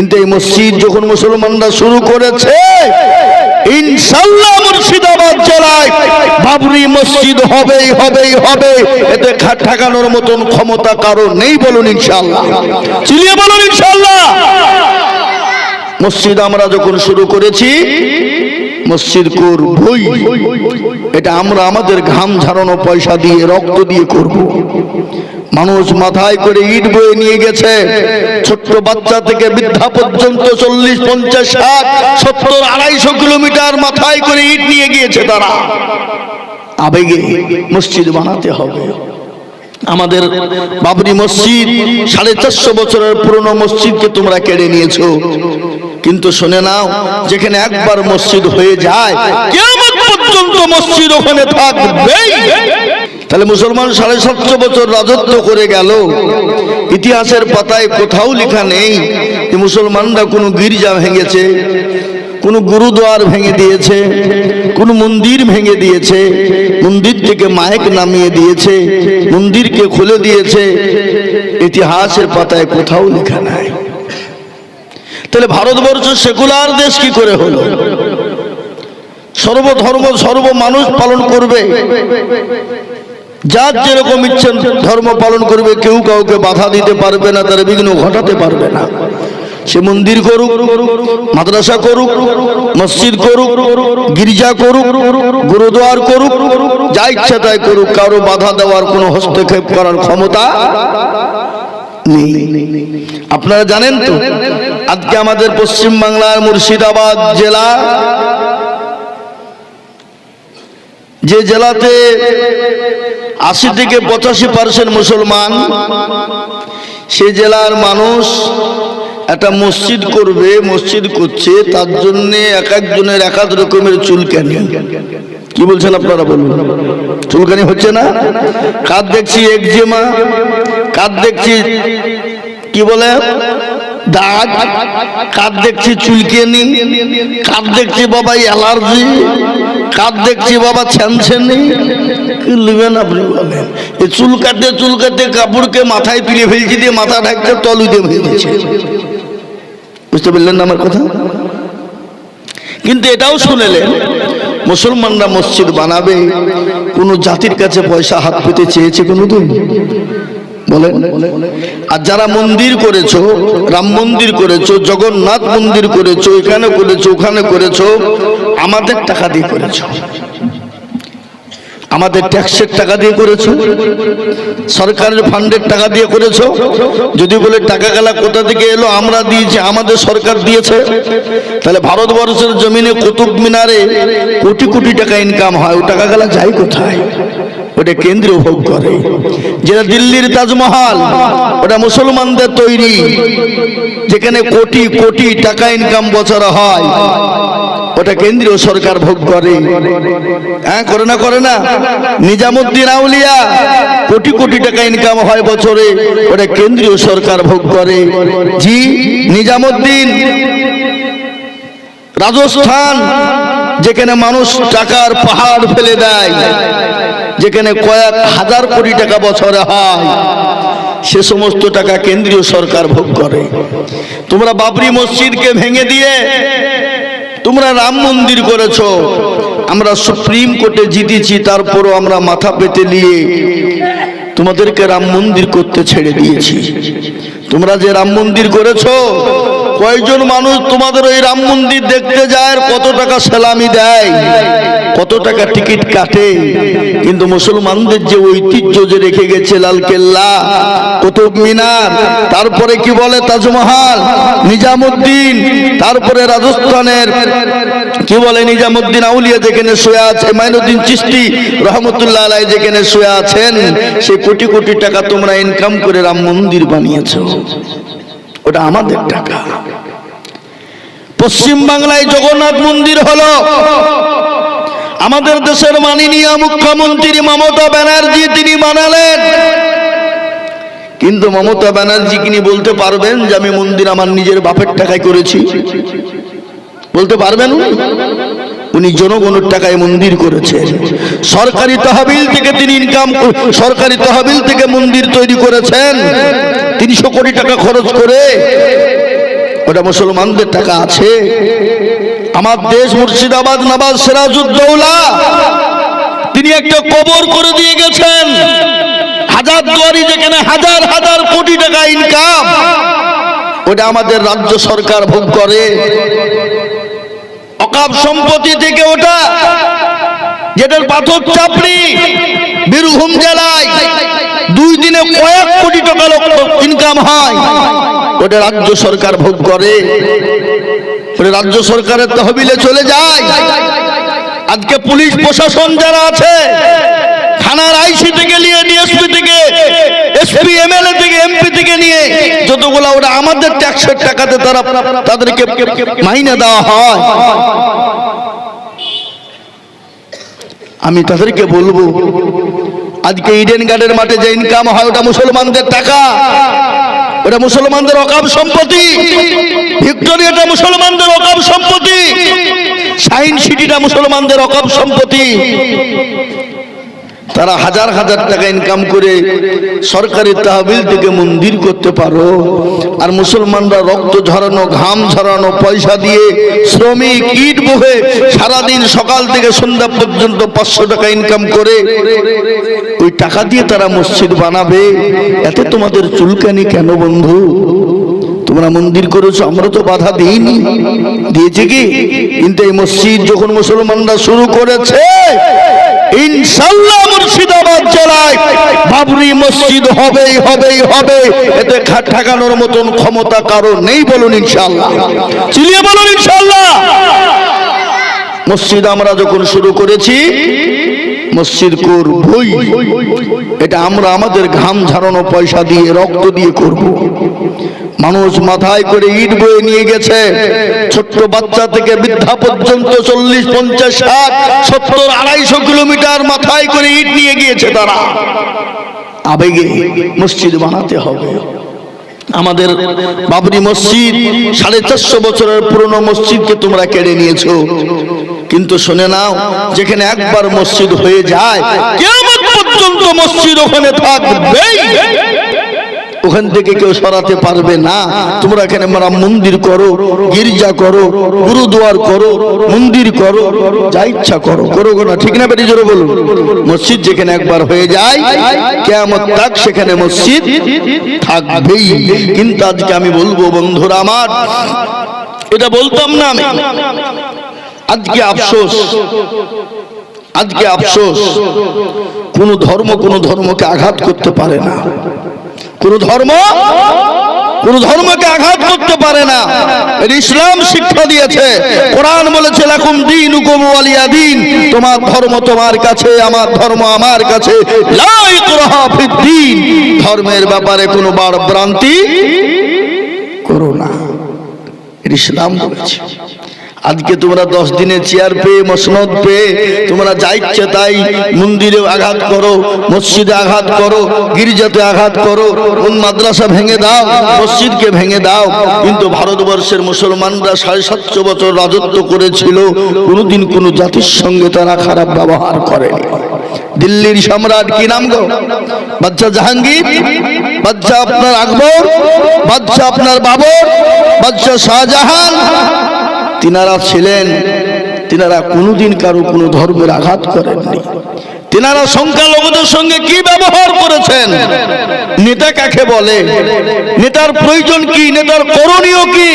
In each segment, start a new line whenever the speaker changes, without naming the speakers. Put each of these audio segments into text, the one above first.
কিন্তু এই মসজিদ যখন মুসলমানরা শুরু করেছে ইনশাল্লাহ মুর্শিদাবাদ মসজিদ হবেই হবেই হবে এতে ঠেকানোর মতন নেই বলুন ইনশাল্লাহ চিলিয়ে বলুন ইনশাল্লাহ মসজিদ আমরা যখন শুরু করেছি মসজিদ করবই এটা আমরা আমাদের ঘাম ঝাড়ানো পয়সা দিয়ে, রক্ত দিয়ে করব। মানুষ মাথায় করে ইট বয়ে নিয়ে গেছে। ছোট্ট বাচ্চা থেকে বৃদ্ধা পর্যন্ত চল্লিশ, পঞ্চাশ, ষাট, সত্তর, আড়াইশো কিলোমিটার মাথায় করে ইট নিয়ে গিয়েছে তারা। আবেগে মসজিদ বানাতে হবে। আমাদের বাবরি মসজিদ, সাড়ে চারশো বছরের পুরনো মসজিদকে তোমরা কেড়ে নিয়েছো। কিন্তু শুনে নাও, যেখানে একবার মসজিদ হয়ে যায় পর্যন্ত মসজিদ ওখানে থাকবেই। তাহলে মুসলমান সাড়ে সাতশো বছর রাজত্ব করে গেল। ইতিহাসের পাতায় কোথাও লেখা নেই যে মুসলমানরা কোনো গির্জা ভেঙেছে। কোন গুরুদুয়ার ভেঙে দিয়েছে, কোন মন্দির ভেঙে দিয়েছে মন্দির থেকে মায়েক নামিয়ে দিয়েছে, মন্দিরকে খুলে দিয়েছে, ইতিহাসের পাতায় কোথাও লেখা নাই। তাহলে ভারতবর্ষ সেকুলার দেশ কি করে হলো? সর্বধর্ম সর্ব মানুষ পালন করবে? যার যেরকম ইচ্ছেন ধর্ম পালন করবে, কেউ কাউকে বাধা দিতে পারবে না, তার বিঘ্ন ঘটাতে পারবে না। সে মন্দির করুক, মাদ্রাসা করুক, মসজিদ করুক, গির্জা করুক, গুরুদুয়ার করুক, যা ইচ্ছা তাই করুক, কারও বাধা দেওয়ার কোনো হস্তক্ষেপ করার ক্ষমতা আপনারা জানেন তো, আজকে আমাদের পশ্চিম বাংলার মুর্শিদাবাদ জেলা, যে জেলাতে আশি থেকে পঁচাশি পার্সেন্ট মুসলমান, সে জেলার মানুষ একটা মসজিদ করবে, মসজিদ করছে, তার জন্য এক একজনের এক এক রকমের চুলকানি। কি বলছেন আপনারা বলুন? চুলকানি হচ্ছে না? কার দেখছি একজেমা কার দেখছি কি বলে? দাগ কার দেখছি চুলকানি কার দেখছি বাবা অ্যালার্জি কার দেখছি বাবা ছ্যানছেনি কি নেবেন আপনি বলেন? এই চুল কাটতে চুল কাটতে কাপড়কে মাথায় তুলে ফেলছি দিয়ে মাথা ঢাকতে তলু দিয়ে বুঝতে পারলেন না আমার কথা? কিন্তু এটাও শুনেলেন, মুসলমানরা মসজিদ বানাবে, কোন জাতির কাছে পয়সা হাত পেতে চেয়েছে কোনোদিন? বলেন। আর যারা মন্দির করেছ, রাম মন্দির করেছ, জগন্নাথ মন্দির করেছ, এখানে করেছ, ওখানে করেছ, আমাদের টাকা দিয়ে করেছ। আমাদের ট্যাক্সের টাকা দিয়ে করেছ? সরকারের ফান্ডের টাকা দিয়ে করেছ? যদি বলে টাকা গেলা কোথা থেকে এলো? আমরা দিয়েছি, আমাদের সরকার দিয়েছে। তাহলে ভারতবর্ষের জমিনে কুতুব মিনারে কোটি কোটি টাকা ইনকাম হয়। ও টাকা গেলা যায় কোথায়? ওটা কেন্দ্রীয় ভোগ করে। যেটা দিল্লির তাজমহল, ওটা মুসলমানদের তৈরি। যেখানে কোটি কোটি টাকা ইনকাম বছরে হয়। ওটা কেন্দ্রীয় সরকার ভোগ করে। হ্যাঁ করে না করে না। নিজামুদ্দিন আউলিয়া, কোটি কোটি টাকা ইনকাম হয় বছরে। ওটা কেন্দ্রীয় সরকার ভোগ করে। জি, নিজামুদ্দিন। রাজস্থান, যেখানে মানুষ টাকার পাহাড় ফেলে দেয়, যেখানে কয়েক হাজার কোটি টাকা বছরে হয়, সে সমস্ত টাকা কেন্দ্রীয় সরকার ভোগ করে। তোমরা বাবরি মসজিদকে ভেঙে দিয়ে তোমরা রাম মন্দির করেছ। আমরা সুপ্রিম কোর্টে জিতেছি, তারপরও আমরা মাথা পেতে নিয়ে তোমাদেরকে রাম মন্দির করতে ছেড়ে দিয়েছি। তোমরা যে রাম মন্দির করেছ কয়েকজন মানুষ তোমাদের ওই রাম মন্দির দেখতে যায় কত টাকা সেলামি দেয়, কত টাকা টিকিট কাটে। কিন্তু মুসলমানদের যে ঐতিহ্য যে রেখে গেছে লাল কেল্লা, কুতুব মিনার, তারপরে কি বলে তাজমহল, নিজামুদ্দিন, তারপরে রাজস্থানের, কি বলে নিজামুদ্দিন আউলিয়া যেখানে শুয়ে আছে, মাইনুদ্দিন চিস্তি রহমতুল্লাহ আলাই যেখানে শুয়ে আছেন, সেই কোটি কোটি টাকা তোমরা ইনকাম করে রাম মন্দির বানিয়েছো। ওটা আমাদের টাকা। পশ্চিম বাংলায় জগন্নাথ মন্দির হলো। আমাদের দেশের মাননীয় মুখ্যমন্ত্রী মমতা ব্যানার্জি তিনি বানালেন। কিন্তু মমতা ব্যানার্জি তিনি বলতে পারবেন যে আমি মন্দির আমার নিজের বাপের টাকায় করেছি? বলতে পারবেন উনি? জনগণের টাকায় মন্দির করেছেন। সরকারি তহবিল থেকে তিনি ইনকাম সরকারি তহবিল থেকে মন্দির তৈরি করেছেন। তিনশো কোটি টাকা খরচ করে ওটা মুসলমানদের টাকা আছে। আমার দেশ মুর্শিদাবাদ নবাজ সিরাজউদ্দৌলা, তিনি একটা কবর করে দিয়ে গেছেন। হাজার দুয়ারি যেখানে হাজার হাজার কোটি টাকা ইনকাম ওটা আমাদের রাজ্য সরকার ভোগ করে। অকাপ সম্পত্তি থেকে ওটা যেটার পাথর চাপড়ি বীরভূম জেলায় দুই দিনে কয়েক কোটি টাকা ইনকাম হয়। ওটা রাজ্য সরকার ভোগ করে। ওটা রাজ্য সরকারের তহবিলে চলে যায়। আজকে পুলিশ প্রশাসন যারা আছে, থানার আইসি থেকে নিয়ে, ডিএসপি থেকে, এসপি, এমএলএ থেকে, এমপি থেকে নিয়ে, যতগুলা ওরা আমাদের ট্যাক্সের টাকাতে তারা তাদেরকে মাইনে দেওয়া হয়। আমি তাদেরকে বলব, আজকে ইডেন গার্ডের মাঠে যে ইনকাম হয়, ওটা মুসলমানদের টাকা। ওটা মুসলমানদের অকাম সম্পত্তি। ভিক্টোরিয়াটা মুসলমানদের অকাম সম্পত্তি। সাইন সিটিটা মুসলমানদের অকাম সম্পত্তি। তারা হাজার হাজার টাকা ইনকাম করে সরকারি তহবিল থেকে মন্দির করতে পারো। আর মুসলমানরা রক্ত ঝরানো, ঘাম ঝরানো, পয়সা দিয়ে শ্রমিক ইট বহে সারাদিন সকাল থেকে সন্ধ্যা পর্যন্ত পাঁচশো টাকা ইনকাম করে। ওই টাকা দিয়ে তারা মসজিদ বানাবে। এতে তোমাদের চুলকানি কেন বন্ধু? তোমরা মন্দির করেছ, আমরা তো বাধা দিইনি। দিয়েছে কি? কিন্তু এই মসজিদ যখন মুসলমানরা শুরু করেছে ইনশাল্লাহ মুর্শিদাবাদ জেলায় বাবরি মসজিদ হবেই হবেই হবে এতে ঠাকানোর মতন ক্ষমতা কারও নেই বলুন ইনশাল্লাহ। চিলিয়ে বলুন ইনশাল্লাহ। মসজিদ আমরা যখন শুরু করেছি, মসজিদ করবই এটা আমরা আমাদের ঘাম ঝরানো পয়সা দিয়ে, রক্ত দিয়ে করব। মানুষ মাথায় করে ইট বয়ে নিয়ে গেছে। ছোট্ট বাচ্চা থেকে বৃদ্ধা পর্যন্ত চল্লিশ, পঞ্চাশ, ষাট, সত্তর, আড়াইশো কিলোমিটার মাথায় করে ইট নিয়ে গিয়েছে তারা। আবেগে মসজিদ বানাতে হবে। আমাদের বাবরি মসজিদ সাড়ে চারশো বছরের পুরনো মসজিদকে তোমরা কেড়ে নিয়েছো। কিন্তু শুনে নাও, যেখানে একবার মসজিদ হয়ে যায়, কিয়ামত পর্যন্ত মসজিদ ওখানে থাকবেই। ওখান থেকে কেউ সরাতে পারবে না। তোমরা এখানে মারা মন্দির করো, গির্জা করো, গুরুদুয়ার করো, মন্দির করো, যা ইচ্ছা করো। করো না, ঠিক না বেটি? জোরে বলুন। মসজিদ যেখানে একবার হয়ে যায় কেমন তাক সেখানে মসজিদ থাকবেই। কিন্তু আজকে আমি বলব, বন্ধুরা আমার, এটা বলতাম না আমি। আজকে আফসোস আজকে আফসোস, কোন ধর্ম কোন ধর্মকে আঘাত করতে পারে না। কোন ধর্ম, কোন ধর্মকে আঘাত করতে পারে না। ইসলাম শিক্ষা দিয়েছে। কোরআন বলেছে, লাকুম দিন ওয়ালিয়া দিন। তোমার ধর্ম তোমার কাছে, আমার ধর্ম আমার কাছে। ধর্মের ব্যাপারে কোনো বাড়ভ্রান্তি করো না। ইসলাম বলেছে। আজকে তোমরা দশ দিনে চেয়ার পেয়ে, মসনদ পেয়ে, তোমরা যা ইচ্ছে তাই মন্দিরে আঘাত করো, মসজিদে আঘাত করো, গির্জাতে আঘাত করো, কোন মাদ্রাসা ভেঙে দাও, মসজিদকে ভেঙে দাও। কিন্তু ভারতবর্ষের মুসলমানরা সাড়ে সাতশো বছর রাজত্ব করেছিল, কোনোদিন কোনো জাতির সঙ্গে তারা খারাপ ব্যবহার করেনি। দিল্লির সম্রাট কি নাম গো? বাচ্চা জাহাঙ্গীর? বাচ্চা আপনার আকবর? বাচ্চা আপনার বাবর? বাচ্চা শাহজাহান? তিনারা ছিলেন, তিনারা কোনোদিন কারও কোনো ধর্মের আঘাত করেননি। তিনারা সংখ্যালঘুদের সঙ্গে কি ব্যবহার করেছেন? নেতা কাকে বলে? নেতার প্রয়োজন কি? নেতার করণীয় কি?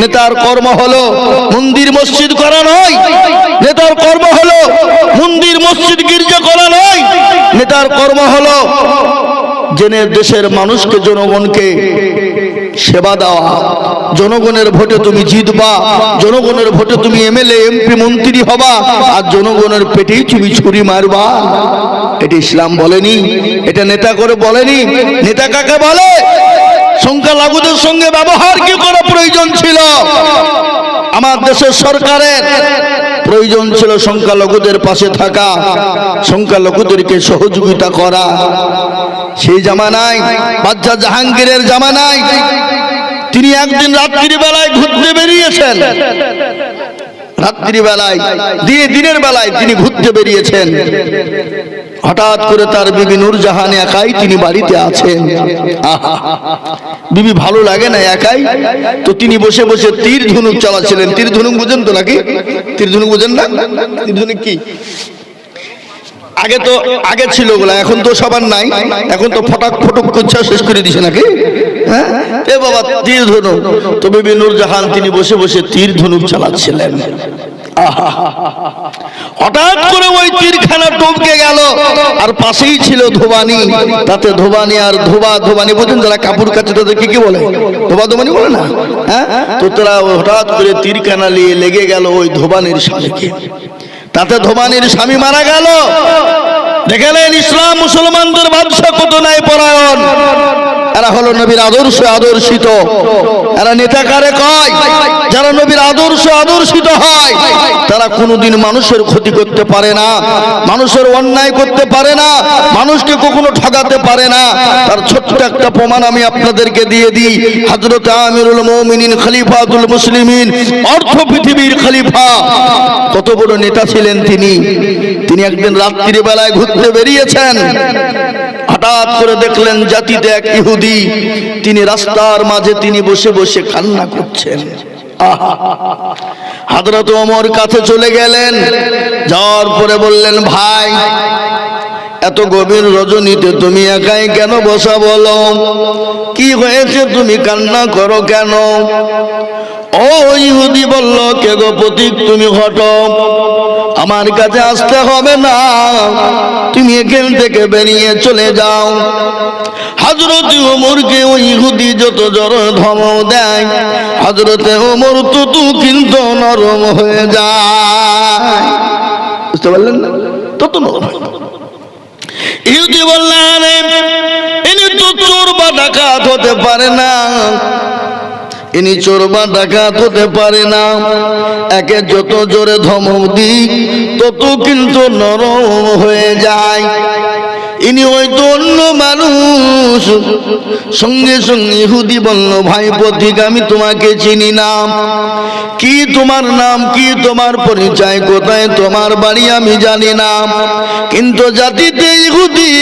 নেতার কর্ম হলো মন্দির মসজিদ করা নয়। নেতার কর্ম হলো মন্দির মসজিদ গির্জা করা নয়। নেতার কর্ম হলো জেনে দেশের মানুষকে, জনগণকে সেবা দেওয়া জনগণের ভোটে তুমি জিতবা। জনগণের ভোটে তুমি এমএলএ, এমপি, মন্ত্রী হবা। আর জনগণের পেটেই তুমি ছুরি মারবা। এটি ইসলাম বলেনি, এটা নেতা করে বলেনি। নেতা কাকে বলে? সংখ্যালঘুদের সঙ্গে ব্যবহার কি করা প্রয়োজন ছিল? আমার দেশের সরকারের প্রয়োজন ছিল সংখ্যালঘুদের পাশে থাকা সংখ্যালঘুদেরকে সহযোগিতা করা। সেই জামানায় বাচ্চা জাহাঙ্গীরের জামানায় তিনি একদিন রাত্রি বেলায় ঘুরতে বেরিয়েছেন। রাত্রি বেলায় দিয়ে দিনের বেলায় তিনি ঘুরতে বেরিয়েছেন। হঠাৎ করে তার বিবি নূরজাহান একাই তিনি বাড়িতে আছেন। আহা! বিবি ভালো লাগে না একাই? তো তিনি বসে বসে তীর ধনুক চালাচ্ছিলেন। তীর ধনুক বুঝেন তো নাকি? তীর ধনুক বুঝেন না? তীর ধনুক কি? আগে তো, আগে ছিল ওগুলা, এখন তো সবার নাই। এখন তো ফটাক ফটক করছে, শেষ করে দিছে নাকি? হ্যাঁ? এ বাবা, তীর ধনুক। তো বিবি নূরজাহান, তিনি বসে বসে তীর ধনুক চালাচ্ছিলেন! হঠাৎ করে ওই তীরখানা টপকে গেল, আর পাশেই ছিল ধোবানি। তাতে ধোবানি আর ধোবা ধোবানি বলছেন, যারা কাপড় কাছে তাদেরকে কি বলে? ধোবা ধোবানি বলে না হ্যাঁ? তো তারা হঠাৎ করে তীরখানা নিয়ে লেগে গেল ওই ধোবানির স্বামীকে। তাতে ধোবানির স্বামী মারা গেল। দেখলেন ইসলাম মুসলমানদের বাদশা কত নাই পরায়ণ এরা হলো নবীর আদর্শ আদর্শিত। এরা নেতা কারে কয়, যারা নবীর আদর্শ আদর্শিত হয়, তারা কোনোদিন মানুষের ক্ষতি করতে পারে না, মানুষের অন্যায় করতে পারে না, মানুষকে কখনো ঠকাতে পারে না। তার ছোট্ট একটা প্রমাণ আমি আপনাদেরকে দিয়ে দিই। হজরত আমিরুল মৌমিনিন, খলিফাতুল মুসলিমিন অর্থ পৃথিবীর খলিফা। কত বড় নেতা ছিলেন তিনি। তিনি একদিন রাত্রিবেলায় ঘুরতে বেরিয়েছেন। হঠাৎ করে দেখলেন জাতিতে এক ইহুদি তিনি রাস্তার মাঝে তিনি বসে বসে কান্না করছেন। হাজরত ওমর কাছে চলে গেলেন, যাওয়ার পরে বললেন, ভাই, এত গভীর রজনীতে তুমি একাই কেন বসা বলো? কি হয়েছে? তুমি কান্না করো কেন? ও ইহুদি বলল, কে গো প্রতীক তুমি হটো আমার কাছে আসতে হবে না। তুমি এখান থেকে বেরিয়ে চলে যাও। হজরত ওমরকে ওই ইহুদি যত জড় ধমক দেয় হজরতে ওমর তো তু কিন্তু নরম হয়ে যায়। বুঝতে পারলেন না? তত নরম ইহুদি বললেন ইনি তো চোর বা ডাকাত হতে পারে না। ইনি চোর বা ডাকাত হতে পারে না। একে যত জোরে ধমক দিক, তত কিন্তু নরম হয়ে যায়। ইনি হয়তো অন্য মানুষ। সঙ্গে সঙ্গে ইহুদি বলল, ভাই পথিক, আমি তোমাকে চিনি না। কি তোমার নাম, কি তোমার পরিচয়, কোথায় তোমার বাড়ি আমি জানি না। কিন্তু জাতিতে ইহুদি,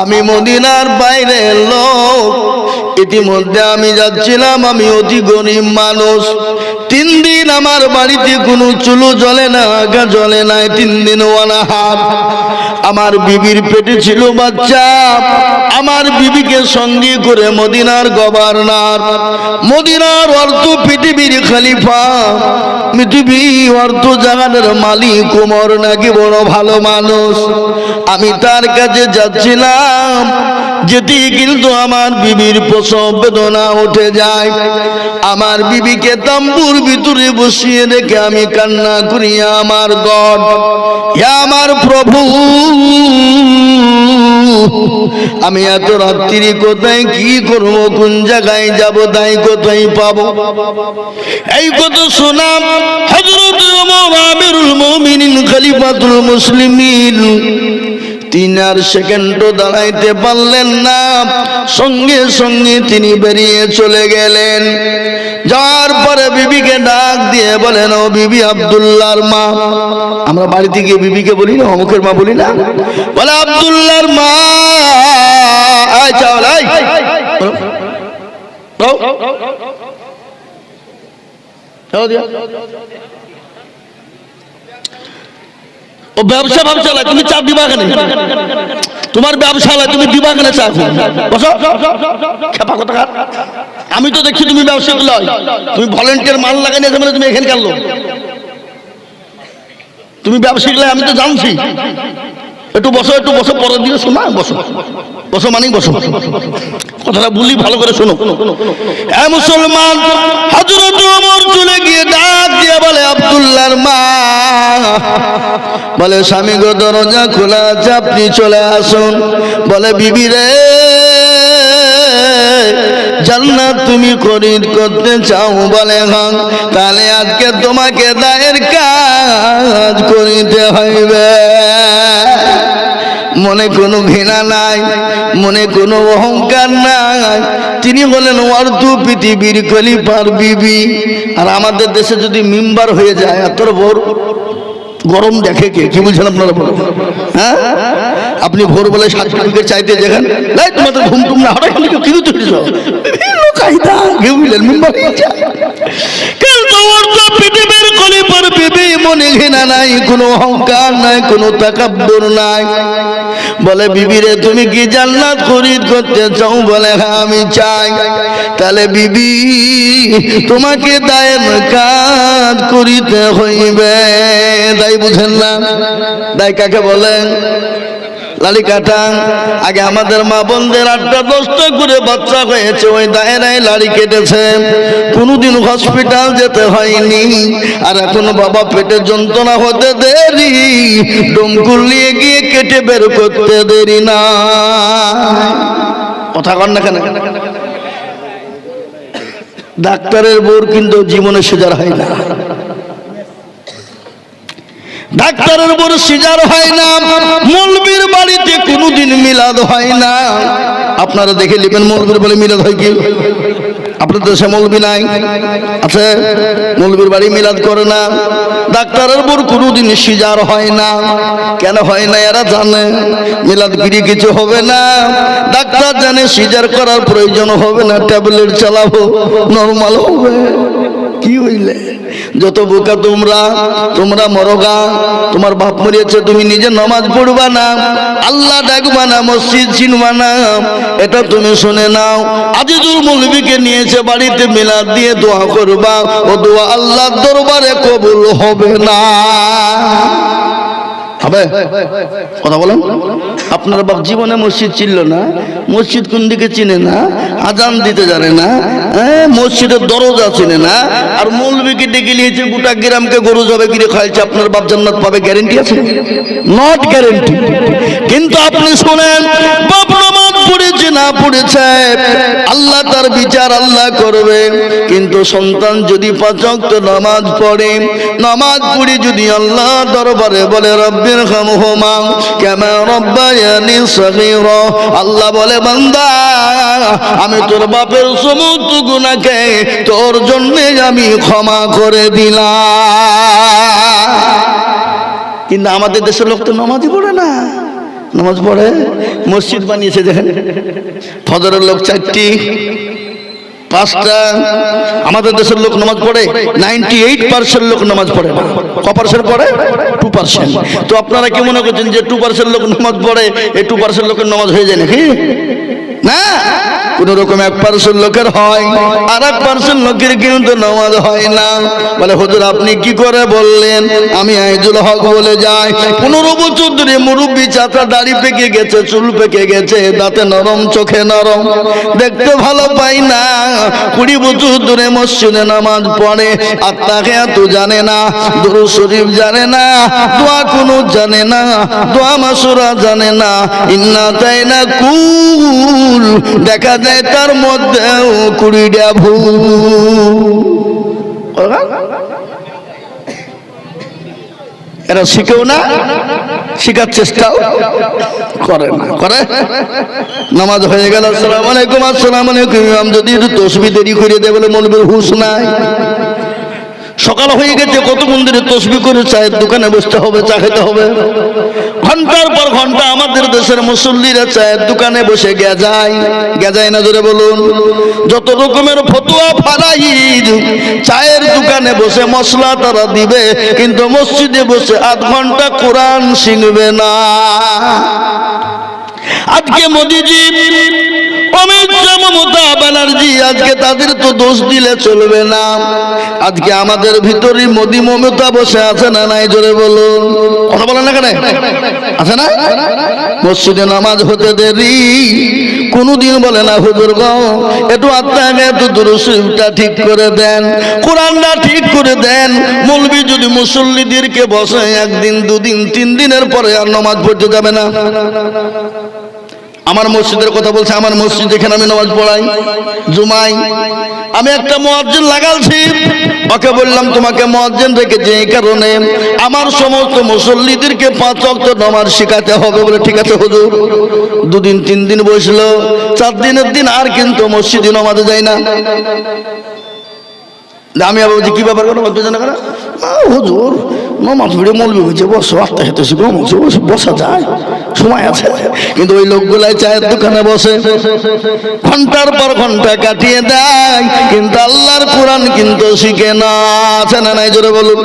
আমি মদিনার বাইরে লোক। ইতিমধ্যে আমি যাচ্ছিলাম, আমি অতি গরিব মানুষ। তিন দিন আমার বাড়িতে কোনো চুলো জ্বলে না, আগা জ্বলে নাই, তিন দিন অনাহার। আমার বিবির পেটে ছিল বাচ্চা, আমার বিবিকে সঙ্গে করে মদিনার গভর্নর, মদিনার অর্থ পৃথিবীর খালিফা পৃথিবী অর্থ জাহানের মালিক কুমর নাকি বড় ভালো মানুষ। আমি তার কাছে যাচ্ছিলাম, যেটি কিন্তু আমার বিবির প্রসব বেদনা উঠে যায়। আমার বিবিকে তাম্বুর ভিতরে বসিয়ে রেখে আমি কান্না করি, আমার গড আমার প্রভু আমি এত রাত্রি কোথায়, কি করব, কোন জায়গায় যাব, তাই কোথায় পাব? এই কত শোনাম হজরত মুমিনিন মুসলিমিন। তিন আর সেকেন্ডও দাঁড়াইতে পারলেন না সঙ্গে সঙ্গে তিনি বেরিয়ে চলে গেলেন যাওয়ার পরে বিবিকে ডাক দিয়ে বলেন ও বিবি আব্দুল্লাহর মা আমরা বাড়িতে গিয়ে বিবিকে বলি না অমুকের মা বলি না বলে আবদুল্লার মা আয় দিয়া। ও ব্যবসা ব্যবসা লাই, তুমি চাপ দিবা কেন? তোমার ব্যবসা লাই, তুমি দিবা কেন চাপ? বসো। খেপা কোথাকার। আমি তো দেখছি তুমি ব্যবসা লয় তুমি ভলেন্টিয়ার মাল লাগাই নিয়েছে মানে তুমি এখানে গেল তুমি ব্যবসায়িক লাই, আমি তো জানছি। একটু বসো একটু বসো, পরের দিকে শোনা বসো। বসো মানি বসো। কথাটা বলি ভালো করে শোনো। হ্যাঁ মুসলমান হজরত ওমর চলে গিয়ে ডাক দিয়ে বলে, আব্দুল্লাহর মা। বলে, স্বামী গো, দরজা খোলা আছে, আপনি চলে আসুন। বলে, বিবি রে, জান্নাত তুমি খরিদ করতে চাও বলে হন তাহলে আজকে তোমাকে দায়ের কাজ করিতে হইবে। মনে কোনো ঘৃণা নাই, মনে কোনো অহংকার নাই। তিনি বলেন অর্ধ পৃথিবীর কলিপার বিবি। আর আমাদের দেশে যদি মিম্বার হয়ে যায় এত বড় গরম দেখে কে? কি বুঝছেন আপনারা হ্যাঁ? আপনি ভোরবেলায় সার্টিফিকেট চাইতে যেখান তোমাদের ঘুম টুম না, হঠাৎ কিন্তু নাই নাই বলে, বিবিরে, তুমি কি জান্নাত খরিদ করতে চাও? বলে হ্যাঁ আমি চাই। তাহলে, বিবি, তোমাকে দায়ের কাজ করিতে হইবে। তাই বুঝেন না। দায় কাকে বলেন লালি কাটাং আগে আমাদের মা বোনদের আটটা দশটা করে বাচ্চা হয়েছে, ওই দায়রায় লাড়ি কেটেছে। কোনোদিন হসপিটাল যেতে হয়নি, আর এখন বাবা পেটে যন্ত্রণা হতে দেরি। ডমকুল নিয়ে গিয়ে কেটে বের করতে দেরি না। কথা কন না কেন? ডাক্তারের বোর কিন্তু জীবনে সুজার হয় না। ডাক্তারের বড় সিজার হয় না মৌলবীর বাড়িতে কোনোদিন মিলাদ হয় না। আপনারা দেখে নেবেন মৌলবীর বলে মিলাদ হয় কি? আপনার দেশে মৌলবী নাই? আছে? মৌলবীর বাড়ি মিলাদ করে না। ডাক্তারের বোর কোনোদিন সিজার হয় না। কেন হয় না এরা জানে। মিলাদ গিরি কিছু হবে না। ডাক্তার জানে সিজার করার প্রয়োজন হবে না। ট্যাবলেট চালাবো, নর্মাল হবে। কি হইলে? যত বোকা তোমরা তোমরা মরগা তোমার বাপ মরিয়েছে, তুমি নিজে নমাজ পড়বা না। আল্লাহ ডাকবা না, মসজিদ চিনবা না। এটা তুমি শুনে নাও। আজিজুল মৌলবীকে নিয়েছে বাড়িতে মিলাদ দিয়ে দোয়া করবা। ও দোয়া আল্লাহর দরবারে কবুল হবে না। হবে? কথা বলেন। আপনার বাপ জীবনে মসজিদ চিনল না? মসজিদ কোন দিকে চিনে না? আজান দিতে জানে না? হ্যাঁ মসজিদের দরজা চিনে না? আর মৌলবীকে ডেকে নিয়েছে, গোটা গ্রামকে গরু জবে কিনে খাইছে আপনার বাপ জান্নাত পাবে গ্যারেন্টি আছে? নট গ্যারেন্টি কিন্তু আপনি শোনেন বাপ পড়েছে না পড়েছে। আল্লাহ তার বিচার আল্লাহ করবে কিন্তু সন্তান যদি পাচক নামাজ পড়ে নামাজ পড়ে যদি আল্লাহ দরবারে বলে, রব্বির খামহুমা কেমন রব্বায়ানি সগীরা আল্লাহ বলে, বান্দা, আমি তোর বাপের সমস্ত গুনাহকে তোর জন্যে আমি ক্ষমা করে দিলাম। কিন্তু আমাদের দেশের লোক তো নামাজই পড়ে না। নামাজ পড়ে, মসজিদ বানিয়েছে দেখেন। ফদরের লোক চারটি, পাঁচটা, আমাদের দেশের লোক নামাজ পড়ে নাইনটি এইট পার্সেন্ট লোক নামাজ পড়ে না। ক পার্সেন্ট পড়ে? টু পার্সেন্ট তো আপনারা কি মনে করছেন যে টু পার্সেন্ট লোক নামাজ পড়ে, এই টু পার্সেন্ট লোকের নামাজ হয়ে যায় নাকি? না? কোন রকম এক পার্সেন্ট লোকের হয় আর এক পার্সেন্ট লোকের কিন্তু নামাজ হয় না। বলে, হুজুর, আপনি কি করে বললেন? আমি আইজুল হক বলে যাই। পনেরো বছর ধরে মুরব্বী চাচা দাড়ি পেকে গেছে, চুল পেকে গেছে, দাঁতে নরম, চোখে নরম। দেখতে ভালো পাই না। কুড়ি বছর ধরে মসজিদে নামাজ পড়ে, আর তাকে এত জানে না, দুরু শরীফ জানে না, দোয়া কোনো জানে না, দোয়া মাসুরা জানে না। ইন্না তাই না কুল, দেখা যায় তার মধ্যেও কুড়িটা ভুল। এরা শিখেও না, শিখার চেষ্টাও করে না। করে? নামাজ হয়ে গেল, আসসালাম আলাইকুম আসসালাম আলাইকুম যদি তসবি দেরি করে দেয় বলে মনে হুশ নাই। সকাল হয়ে গেছে, কত মন্দিরে তসবি করে চায়ের দোকানে বসতে হবে, চা খেতে হবে। ঘণ্টার পর ঘণ্টা আমাদের দেশের মুসল্লিরা চায়ের দোকানে বসে গেজায়। গেজায় না ধরে বলুন। যত রকমের ফতুয়া ফালাই চায়ের দোকানে বসে মশলা তারা দিবে, কিন্তু মসজিদে বসে আধ ঘণ্টা কোরআন শিখবে না। আজকে মোদিজি অমিত মমতা ব্যানার্জি, আজকে তাদের তো দোষ দিলে চলবে না। আজকে আমাদের মোদি মমতা বসে আছে না নাই, জোরে বলুন। কথা না কেন? আছে না? নামাজ হতে দেরি, কোনদিন বলে না, হুজুর একটু আত্মাকে ঠিক করে দেন। কোরআনটা ঠিক করে দেন। মৌলবি যদি মুসল্লিদেরকে বসে একদিন, দুদিন, তিন দিনের পরে আর নামাজ পড়তে যাবে না। আমার মসজিদের কথা বলছে, আমার মসজিদ এখানে আমি নামাজ পড়াই, জুমাই। আমি একটা মসজিদ লাগালছি, ওকে বললাম, তোমাকে মসজিদ রেখেছি এই কারণে আমার সমস্ত মুসল্লিদেরকে পাঁচ অক্ত নামাজ শেখাতে হবে বলে, ঠিক আছে হুজুর? দুদিন, তিন দিন বসল, চার দিনের দিন আর কিন্তু মসজিদে নামাজে যায় না। আমি আবার বলছি, কি ব্যাপার কেন? হুজুর নমাজ পড়ে মলবি হয়েছে বসো আত্মা খেতে শিখো বসে বসে, বসা যায়, সময় আছে। কিন্তু ওই লোকগুলাই চায়ের দোকানে বসে। ঘণ্টার পর ঘণ্টা কাটিয়ে দেয়, কিন্তু আল্লাহর কোরআন কিন্তু শিখে না, আছে না নাই? জোরে বলুন।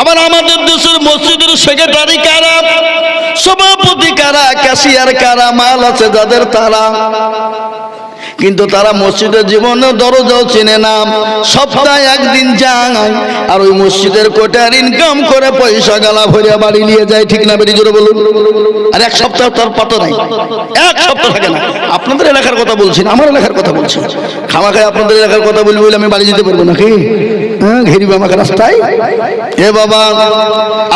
আবার আমাদের দেশের মসজিদের সেক্রেটারি কারা? সভাপতি কারা? ক্যাশিয়ার কারা? মাল আছে যাদের তারা। কিন্তু তারা মসজিদের জীবনে দরজাও চেনে না। সপ্তাহে একদিন যায় আর ওই মসজিদের কোটার ইনকাম করে পয়সা গালা ভরিয়া বাড়ি নিয়ে যায়, ঠিক না বেরিয়ে জোরে বলুন। আর এক সপ্তাহ তার পাতো নাই। এক সপ্তাহ থাকে না। আপনাদের এলাকার কথা বলছি না, আমার এলাকার কথা বলছি খামাখায় আপনাদের এলাকার কথা বলি বলে আমি বাড়ি যেতে পারব নাকি? ঘেরিবে আমাকে রাস্তায়? এ বাবা,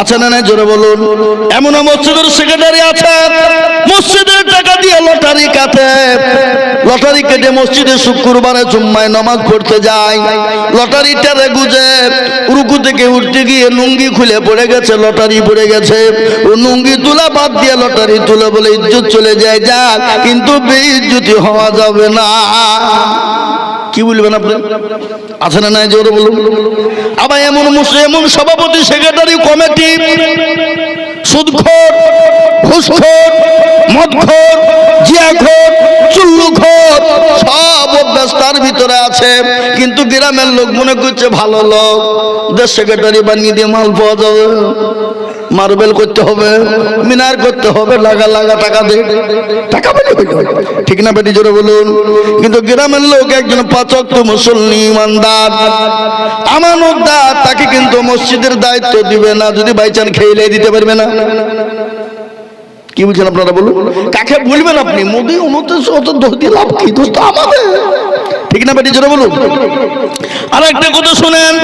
আছে না না জোরে বলুন। এমন মসজিদের সেক্রেটারি আছে। মসজিদের টাকা দিয়ে লটারি কাটে। লটারি কেটে মসজিদে শুক্রবারে জুম্মায় নামাজ পড়তে যায়। লটারিটারে গুজে। রুকু থেকে উঠতে গিয়ে লুঙ্গি খুলে পড়ে গেছে, লটারি পড়ে গেছে। ও লুঙ্গি তুলা বাদ দিয়ে লটারি তুলে বলে, ইজ্জত চলে যায়, যাক, কিন্তু বেইজ্জতি হওয়া যাবে না। কি বলবেন আপনি? আছে না নাই, জোরে বলুন। আবার এমন মুসলিম, এমন সভাপতি, সেক্রেটারি, কমিটি, সুদখোর, ঘুষখোর, মদখোর, জিয়াখোর, চুল্লুখোর, সব অভ্যাস তার ভিতরে আছে। কিন্তু গ্রামের লোক মনে করছে ভালো লোক, দেশ সেক্রেটারি বানিয়ে দিয়ে মাল পাওয়া যাবে। মার্বেল করতে হবে, মিনার করতে হবে, লাগা লাগা টাকা দে। টাকা পেলে হইল। ঠিক না বেটি, জোরে বলুন। কিন্তু গ্রামের লোক একজন পাচক তো মুসল্লি, ইমানদার। আমানতদার, তাকে কিন্তু মসজিদের দায়িত্ব দিবে না, যদি বাইচান খেয়ে দিতে পারবে না। কি বলছেন আপনারা বলুন? কাকে বলবেন আপনি? মোদি উমতে অত দোষ দিয়ে লাভ কি? দোষ তো আমাদের। ঠিক না বেটি, জোরে বলুন। আর একটা কথা শুনেন।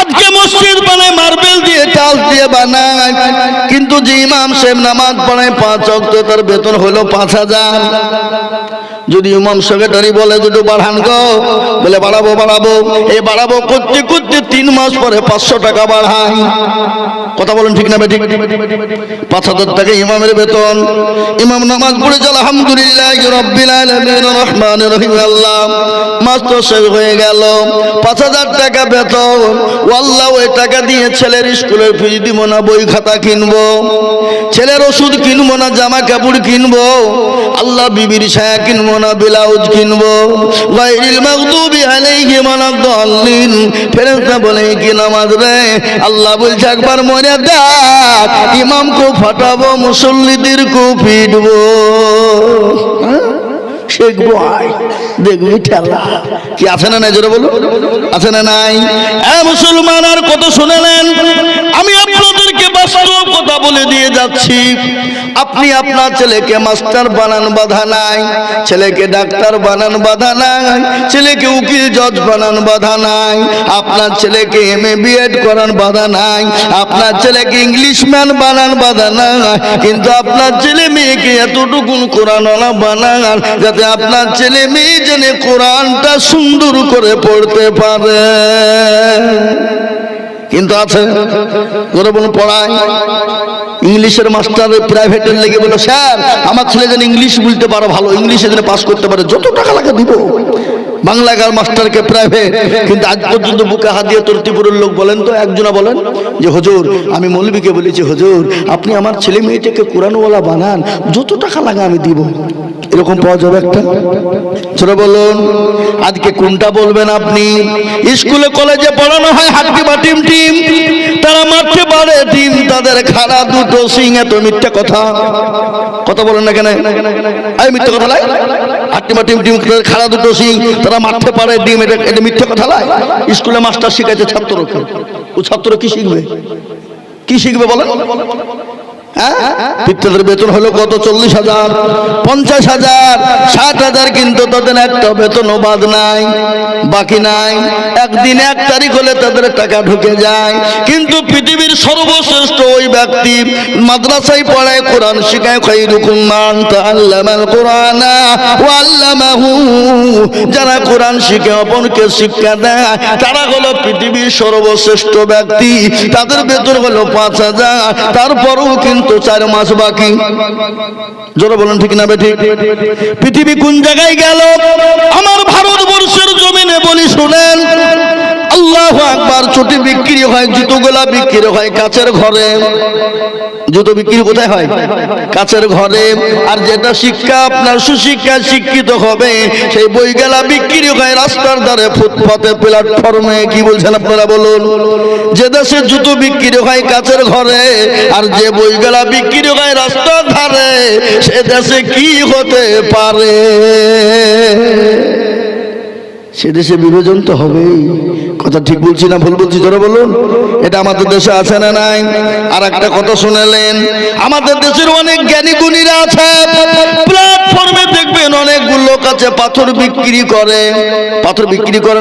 আজকে মসজিদ বানায় মার্বেল দিয়ে, টাল দিয়ে বানায়। কিন্তু যে ইমাম সাহেব নামাজ পড়ায় পাঁচ অক্ত, তার বেতন হলো পাঁচ হাজার। যদি ইমাম সেক্রেটারি বলে, দুটো বাড়ান গো। বলে, বাড়াবো বাড়াবো। এই বাড়াবো করতে করতে তিন মাস পরে পাঁচশো টাকা বাড়ায়। কথা বলেন ঠিক না বেটি পাঁচ হাজার টাকা ইমামের বেতন। ইমাম নামাজ পড়েছে, আলহামদুলিল্লাহ রব্বিল আলামিন রহমান রহিম, আল্লাহ। মাস তো শেষ হয়ে গেল। পাঁচ হাজার টাকা বেতন। আল্লাহ ওই টাকা দিয়ে ছেলের স্কুলের ফিস দিব না, বই খাতা কিনবো। ছেলের ওষুধ কিনবো না জামা কাপড় কিনবো। আল্লাহ বিবির ছায়া কিনবো না, ব্লাউজ কিনবো। গায়রিল মাগদুবি বলে, কি নামাজ রে? একবার মরে দেখ, ইমাম কো ফাটাবো, মুসল্লিদের কো পিটবো হ্যাঁ? আমি আপনাদেরকে কথা বলে দিয়ে যাচ্ছি। আপনি আপনার ছেলেকে মাস্টার বানান, বাধা নাই। ছেলেকে ডাক্তার বানান, বাধা নাই। ছেলেকে উকিল, জজ বানান, বাধা নাই। আপনার ছেলেকে এম এ বিএড করান, বাধা নাই। আপনার ছেলেকে ইংলিশ ম্যান বানান, বাধা নাই। কিন্তু আপনার ছেলে মেয়েকে এতটুকুন কোরআনওয়ালা বানান, যাতে আপনার ছেলে মেয়ে যেন কোরআনটা সুন্দর করে পড়তে পারে। কিন্তু আছে ধরে বলুন, পড়ায়। ইংলিশের মাস্টার প্রাইভেটের লেগে বলো স্যার, আমার ছেলে যেন ইংলিশ বলতে পারো ভালো, ইংলিশে যেন পাস করতে পারে, যত টাকা লাগে দিব। বাংলাগার মাস্টারকে প্রাইভেট, কিন্তু আজ পর্যন্ত বুকে হাত দিয়ে তর্তিপুরের লোক বলেন তো, একজনা বলেন যে, হজুর, আমি মৌলবীকে বলেছি, হজুর, আপনি আমার ছেলে মেয়েটাকে কোরআনওয়ালা বানান, যত টাকা লাগে আমি দিব। এরকম পাওয়া যাবে একটা? ছোট বলুন, আজকে কোনটা বলবেন আপনি? স্কুলে, কলেজে পড়ানো হয় হাড্ডি বা টিম টিম, তারা মারতে পারে টিম তাদের খাড়া দুটো সিং এত মিথ্যা কথা। কথা বলেন না কেন? এই মিথ্যা কথা লাই। হাড্ডি বা টিম টিম খাড়া দুটো, সিং, তারা মারতে পারে ডিম, এটা এটা মিথ্যা কথা লাই। স্কুলে মাস্টার শিখাইছে ছাত্রকে। ও ছাত্র কি শিখবে? কি শিখবে বলেন? হ্যাঁ পিতাদের বেতন হলো কত? চল্লিশ হাজার, পঞ্চাশ হাজার, ষাট হাজার, কিন্তু তাদের একটা বেতনও বাদ নাই, বাকি নাই। একদিন এক তারিখ হলে তাদের টাকা ঢুকে যায়। কিন্তু পৃথিবীর সর্বশ্রেষ্ঠ ওই ব্যক্তি মাদ্রাসায় পড়ায় কোরআন শিখায় খাইরুকুম মান তাআল্লামাল কোরআনা ওয়া আল্লামাহু। যারা কোরআন শিখে, অপরকে শিক্ষা দেয়, তারা হলো পৃথিবীর সর্বশ্রেষ্ঠ ব্যক্তি। তাদের বেতন হলো পাঁচ হাজার, তারপরেও কিন্তু চার মাস বাকি। জোরে বলেন ঠিক না বেঠিক পৃথিবী কোন জায়গায় গেল? চটি বিক্রি হয়, জুতোগুলা বিক্রি হয় কাচের ঘরে। জুতো বিক্রি কোথায় হয়? কাচের ঘরে। আর যেটা শিক্ষা, আপনার সুশিক্ষা শিক্ষিত হবে, সেই বইগুলা বিক্রি হয় রাস্তার ধারে, ফুটপাতে প্ল্যাটফর্মে কি বলছেন আপনারা বলুন? যে দেশে জুতো বিক্রি হয় কাচের ঘরে, আর যে বইগুলা বিক্রি হয় রাস্তার ধারে, সে দেশে কি হতে পারে? সে দেশে বিভাজন তো হবেই। কথা ঠিক বলছি না ভুল বলছি? ধরে বলুন। এটা আমাদের দেশে আছে না নাই? আর একটা কথা শুনেলেন। আমাদের দেশের অনেক জ্ঞানী গুণীরা আছে। প্ল্যাটফর্মে দেখবেন অনেক লোক আছে, পাথর বিক্রি করে। পাথর বিক্রি করে